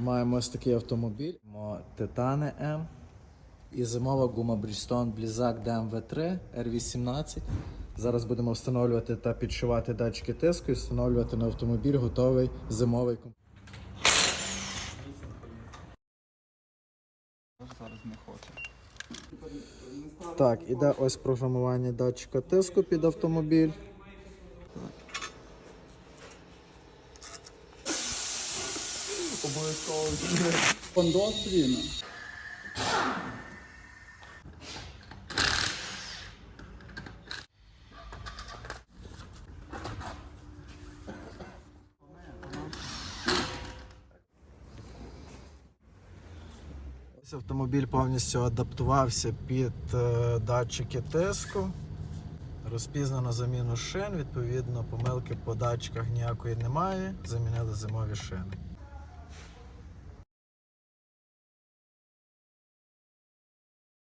Маємо ось такий автомобіль. Маємо Титани М. І зимова гума Bridgestone Blizzak DMV3 R18. Зараз будемо встановлювати та підшивати датчики тиску і встановлювати на автомобіль готовий зимовий комплект. Зараз не хоче. Так, іде ось програмування датчика тиску під автомобіль. Обов'язково Кондос він. Автомобіль повністю адаптувався під е, датчики тиску. Розпізнано заміну шин, відповідно, помилки по датчиках ніякої немає. Замінили зимові шини.